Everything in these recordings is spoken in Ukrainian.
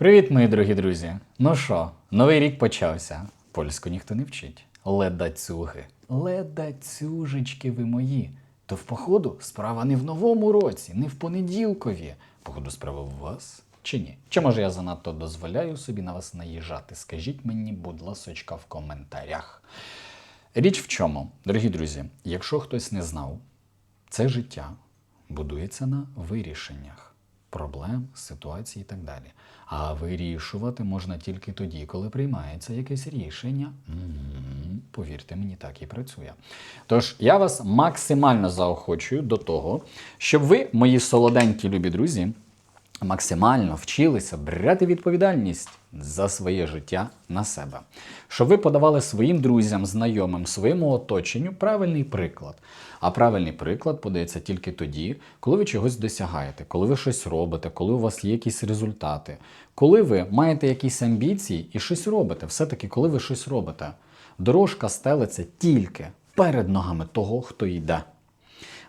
Привіт, мої дорогі друзі! Ну що, новий рік почався. Польську ніхто не вчить. Ледацюги. Ледацюжечки ви мої. То в походу справа не в новому році, не в понеділкові. Походу, справа в вас чи ні? Чи може я занадто дозволяю собі на вас наїжджати? Скажіть мені, будь ласочка, в коментарях. Річ в чому, дорогі друзі, якщо хтось не знав, це життя будується на вирішеннях проблем, ситуацій і так далі. А вирішувати можна тільки тоді, коли приймається якесь рішення. Мгм, Повірте мені, так і працює. Тож я вас максимально заохочую до того, щоб ви, мої солоденькі любі друзі, максимально вчилися брати відповідальність за своє життя на себе, щоб ви подавали своїм друзям, знайомим, своєму оточенню правильний приклад. А правильний приклад подається тільки тоді, коли ви чогось досягаєте, коли ви щось робите, коли у вас є якісь результати, коли ви маєте якісь амбіції і щось робите. Все-таки, коли ви щось робите, дорожка стелиться тільки перед ногами того, хто йде.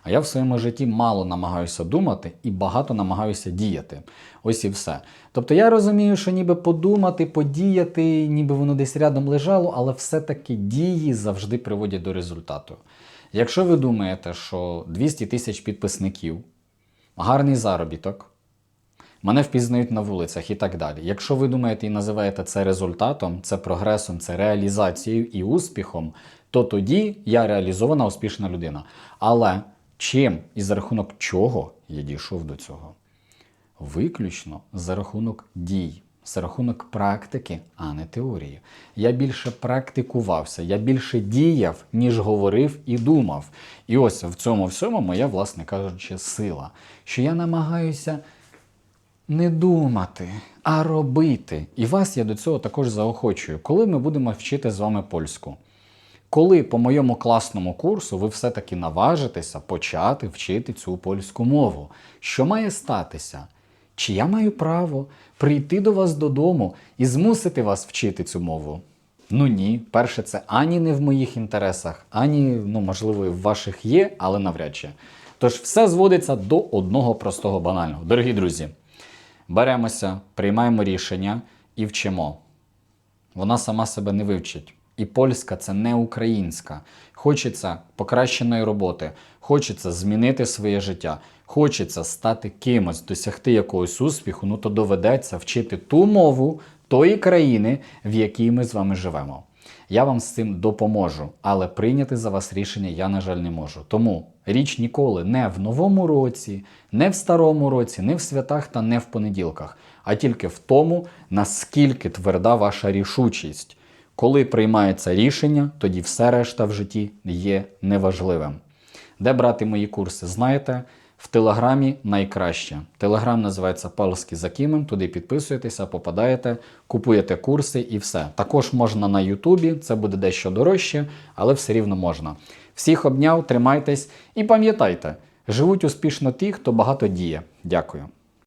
А я в своєму житті мало намагаюся думати і багато намагаюся діяти. Ось і все. Тобто я розумію, що ніби подумати, подіяти, ніби воно десь рядом лежало, але все-таки дії завжди приводять до результату. Якщо ви думаєте, що 200 тисяч підписників, гарний заробіток, мене впізнають на вулицях і так далі. Якщо ви думаєте і називаєте це результатом, це прогресом, це реалізацією і успіхом, то тоді я реалізована успішна людина. Але чим і за рахунок чого я дійшов до цього? Виключно за рахунок дій, за рахунок практики, а не теорії. Я більше практикувався, я більше діяв, ніж говорив і думав. І ось в цьому всьому моя, власне кажучи, сила, що я намагаюся не думати, а робити. І вас я до цього також заохочую, коли ми будемо вчити з вами польську. Коли по моєму класному курсу ви все-таки наважитеся почати вчити цю польську мову, що має статися? Чи я маю право прийти до вас додому і змусити вас вчити цю мову? Ну ні, перше, це ані не в моїх інтересах, ані, ну, можливо, в ваших є, але навряд чи. Тож все зводиться до одного простого банального. Дорогі друзі, беремося, приймаємо рішення і вчимо. Вона сама себе не вивчить. І польська це не українська. Хочеться покращеної роботи, хочеться змінити своє життя, хочеться стати кимось, досягти якогось успіху, ну то доведеться вчити ту мову тої країни, в якій ми з вами живемо. Я вам з цим допоможу, але прийняти за вас рішення я, на жаль, не можу. Тому річ ніколи не в новому році, не в старому році, не в святах та не в понеділках, а тільки в тому, наскільки тверда ваша рішучість. Коли приймається рішення, тоді все решта в житті є неважливим. Де брати мої курси, знаєте? В Телеграмі найкраще. Телеграм називається Палський за Кімем, туди підписуєтеся, попадаєте, купуєте курси і все. Також можна на Ютубі, це буде дещо дорожче, але все рівно можна. Всіх обняв, тримайтесь і пам'ятайте, живуть успішно ті, хто багато діє. Дякую.